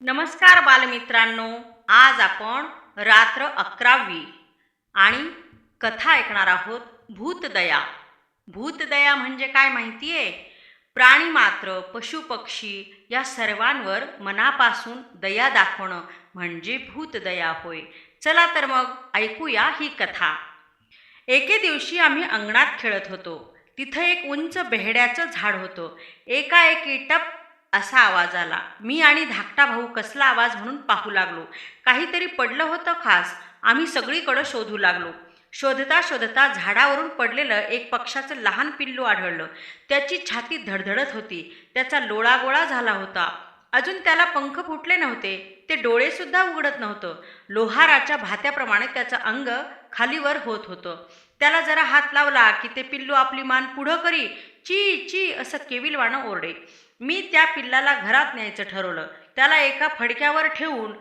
नमस्कार बालमित्रांनो आज आपण रात्र अकरावी आणि कथा ऐकणार आहोत भूतदया. भूतदया म्हणजे काय माहिती आहे प्राणी मात्र पशुपक्षी या सर्वांवर मनापासून दया दाखवणं म्हणजे भूतदया होय. चला तर मग ऐकूया ही कथा. एके दिवशी आम्ही अंगणात खेळत होतो. तिथं एक उंच बेहड्याचं झाड होतं. एकाएकी टप असा आवाज आला. मी आणि धाकटा भाऊ कसला आवाज म्हणून पाहू लागलो. काहीतरी पडलं होतं खास. आम्ही सगळीकडं शोधू लागलो. शोधता शोधता झाडावरून पडलेलं एक पक्षाचं लहान पिल्लू आढळलं. त्याची छाती धडधडत होती. त्याचा लोळागोळा झाला होता. अजून त्याला पंख फुटले नव्हते ते डोळेसुद्धा उघडत नव्हतं. लोहाराच्या भात्याप्रमाणे त्याचं अंग खालीवर होत होतं. त्याला जरा हात लावला की ते पिल्लू आपली मान पुढं करी ची ची असं केविलवाणं ओरडे. मी त्या पिल्लाला घरात न्यायचं ठरवलं. त्याला एका फडक्यावर ठेवून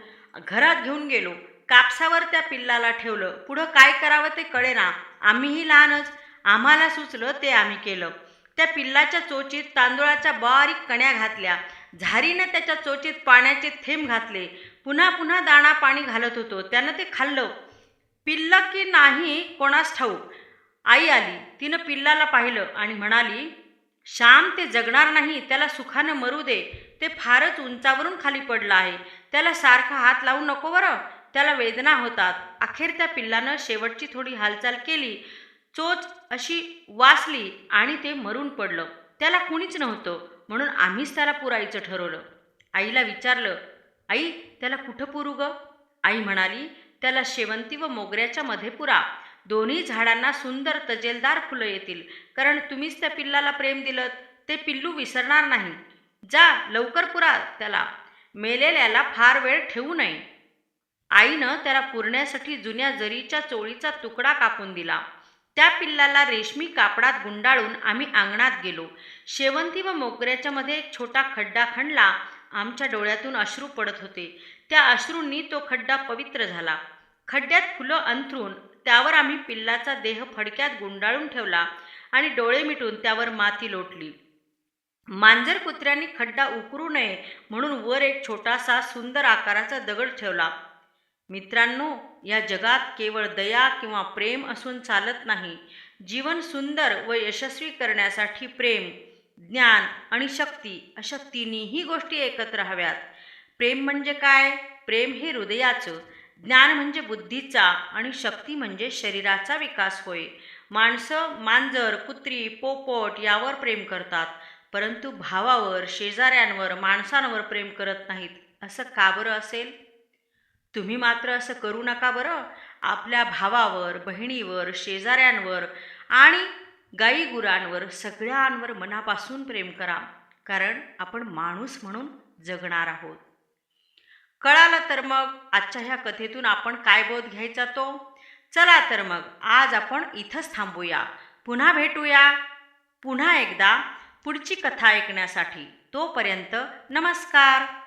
घरात घेऊन गेलो. कापसावर त्या पिल्लाला ठेवलं. पुढं काय करावं ते कळेना. आम्हीही लहानच. आम्हाला सुचलं ते आम्ही केलं. त्या पिल्लाच्या चोचीत तांदूळाच्या बारीक कण्या घातल्या. झारीनं त्याच्या चोचीत पाण्याचे थेंब घातले. पुन्हा पुन्हा दाणा पाणी घालत होतो. त्यानं ते खाल्लं. पिल्लं की नाही कोणास ठाऊक. आई आली. तिनं पिल्लाला पाहिलं आणि म्हणाली श्याम ते जगणार नाही. त्याला सुखानं मरू दे. ते फारच उंचावरून खाली पडलं आहे. त्याला सारखा हात लावू नको बरं. त्याला वेदना होतात. अखेर त्या पिल्लानं शेवटची थोडी हालचाल केली. चोच अशी वाचली आणि ते मरून पडलं. त्याला कुणीच नव्हतं. म्हणून आम्हीच त्याला पुरायचं ठरवलं. आईला विचारलं आई त्याला कुठं पुरू ग? आई म्हणाली त्याला शेवंती व मोगऱ्याच्या मध्ये पुरा. दोन्ही झाडांना सुंदर तजेलदार फुलं येतील. कारण तुम्हीच त्या पिल्लाला प्रेम दिलं ते पिल्लू विसरणार नाही. जा लवकर पुरा त्याला. मेलेल्याला फार वेळ ठेवू नये. आईनं त्याला पुरण्यासाठी जुन्या जरीच्या चोळीचा तुकडा कापून दिला. त्या पिल्लाला रेशमी कापडात गुंडाळून आम्ही अंगणात गेलो. शेवंती व मोगऱ्याच्या मध्ये एक छोटा खड्डा खणला. आमच्या डोळ्यातून अश्रू पडत होते. त्या अश्रूंनी तो खड्डा पवित्र झाला. खड्ड्यात फुलं अंथरून त्यावर आम्ही पिल्लाचा देह फडक्यात गुंडाळून ठेवला आणि डोळे मिटून त्यावर माती लोटली. मांजर कुत्र्यांनी खड्डा उकरू नये म्हणून वर एक छोटासा सुंदर आकाराचा दगड ठेवला. मित्रांनो या जगात केवळ दया किंवा प्रेम असून चालत नाही. जीवन सुंदर व यशस्वी करण्यासाठी प्रेम ज्ञान आणि शक्ती अशा तिन्ही गोष्टी एकत्र हव्यात. प्रेम म्हणजे काय? प्रेम हे हृदयाचं ज्ञान म्हणजे बुद्धीचा आणि शक्ती म्हणजे शरीराचा विकास होय. माणसं मांजर कुत्री पोपट यावर प्रेम करतात परंतु भावावर शेजाऱ्यांवर माणसांवर प्रेम करत नाहीत असं का बरं असेल? तुम्ही मात्र असं करू नका बरं. आपल्या भावावर बहिणीवर शेजाऱ्यांवर आणि गाईगुरांवर सगळ्यांवर मनापासून प्रेम करा. कारण आपण माणूस म्हणून जगणार आहोत. कळालं तर मग आजच्या ह्या कथेतून आपण काय बोध घ्यायचा तो? चला तर मग आज आपण इथंच थांबूया. पुन्हा भेटूया. पुन्हा एकदा पुढची कथा ऐकण्यासाठी. तोपर्यंत नमस्कार.